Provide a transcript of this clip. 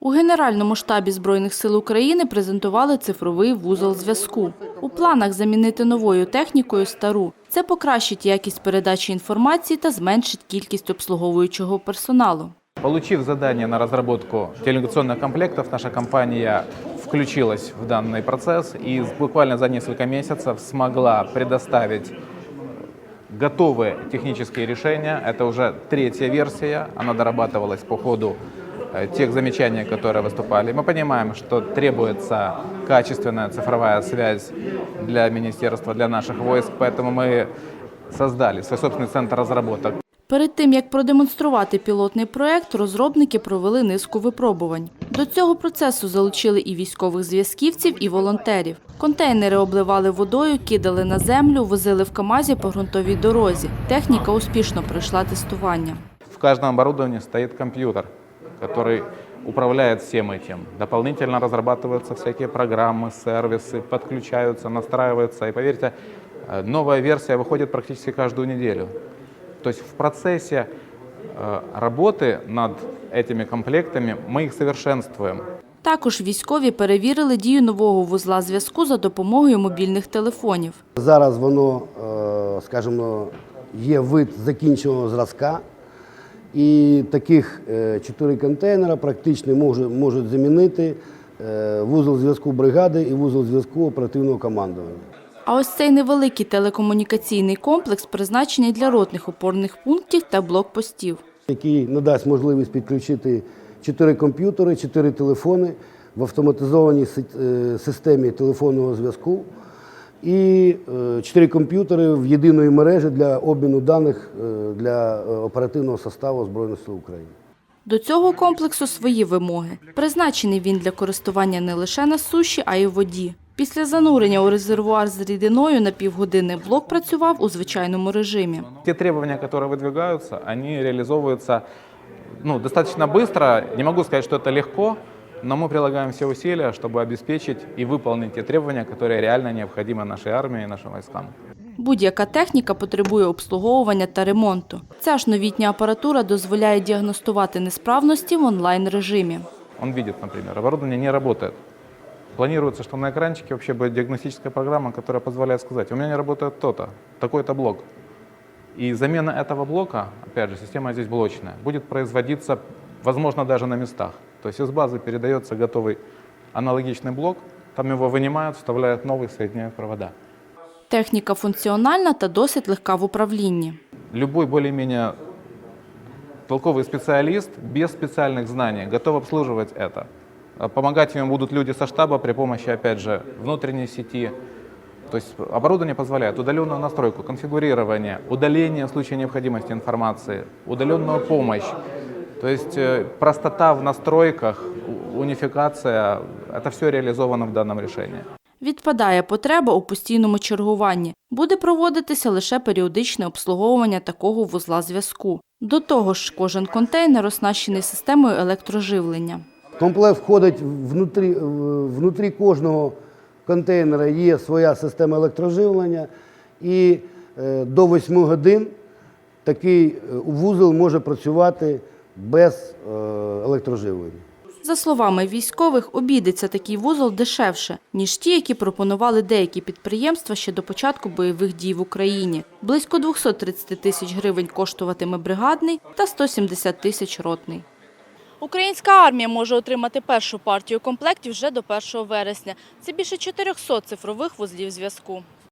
У Генеральному штабі Збройних сил України презентували цифровий вузол зв'язку. У планах замінити новою технікою стару. Це покращить якість передачі інформації та зменшить кількість обслуговуючого персоналу. Получив задание на разработку телекоммуникационных комплектов, наша компания включилась в данный процесс и буквально за несколько месяцев смогла предоставить готовые технические решения. Это уже третья версия, она дорабатывалась по ходу э, тех замечаний, которые выступали. Мы понимаем, что требуется качественная цифровая связь для министерства, для наших войск, поэтому мы создали свой собственный центр разработок. Перед тим, як продемонструвати пілотний проект, розробники провели низку випробувань. До цього процесу залучили і військових зв'язківців, і волонтерів. Контейнери обливали водою, кидали на землю, возили в КАМАЗі по ґрунтовій дорозі. Техніка успішно пройшла тестування. В каждом оборудовании стоит компьютер, который управляет всем этим. Дополнительно разрабатываются всякие программы, сервисы, подключаются, настраиваются. И поверьте, э, новая версия выходит практически каждую неделю. То есть в процессе э, работы над этими комплектами мы их совершенствуем. Також військові перевірили дію нового вузла зв'язку за допомогою мобільних телефонів. Зараз воно, е, скажімо, є вид закінченого зразка, і таких е, чотири контейнера практично може- можуть замінити е, вузол зв'язку бригади і вузол зв'язку оперативного командування. А ось цей невеликий телекомунікаційний комплекс призначений для ротних опорних пунктів та блокпостів. який надасть можливість підключити чотири комп'ютери, чотири телефони в автоматизованій е, системі телефонного зв'язку і е, чотири комп'ютери в єдиної мережі для обміну даних е, для е, оперативного составу Збройних сил України. До цього комплексу свої вимоги. Призначений він для користування не лише на суші, а й у воді. Після занурення у резервуар з рідиною на півгодини блок працював у звичайному режимі. Те требования, которые выдвигаются, они реализовываются ну, достаточно быстро. Не могу сказать, что это легко, но мы прилагаем все усилия, чтобы обеспечить и выполнить те требования, которые реально необходимы нашей армии и нашим войскам. Будь-яка техніка потребує обслуговування та ремонту. Ця ж новітня апаратура дозволяє діагностувати несправності в онлайн-режимі. Он видит, например, оборудование не работает. Планируется, что на экранчике вообще будет диагностическая программа, которая позволяет сказать, у меня не работает то-то, такой-то блок. И замена этого блока, опять же, система здесь блочная, будет производиться, возможно, даже на местах. То есть из базы передается готовый аналогичный блок, там его вынимают, вставляют новый, соединяют провода. Техніка функціональна та досить легка в управлінні. Любой более-менее толковый специалист без специальных знаний готов обслуживать это. А Помогать ему будут люди со штаба при помощи, опять же, внутренней сети. То есть оборудование позволяет удаленную настройку, конфигурирование, удаление в случае необходимости информации, удаленную помощь. То есть э, простота в настройках, у- унификация, это все реализовано в данном решении. Відпадає потреба у постійному чергуванні. Буде проводитися лише періодичне обслуговування такого вузла зв'язку. До того ж, кожен контейнер оснащений системою електроживлення. Комплект входить внутрі, внутрі кожного контейнера є своя система електроживлення, і е, до 8 годин такий е, вузол може працювати без е, електроживлення. За словами військових, обійдеться такий вузол дешевше, ніж ті, які пропонували деякі підприємства ще до початку бойових дій в Україні. Близько 230 тисяч гривень коштуватиме бригадний та 170 тисяч ротний. Українська армія може отримати першу партію комплектів вже до 1 вересня. Це більше 400 цифрових вузлів зв'язку.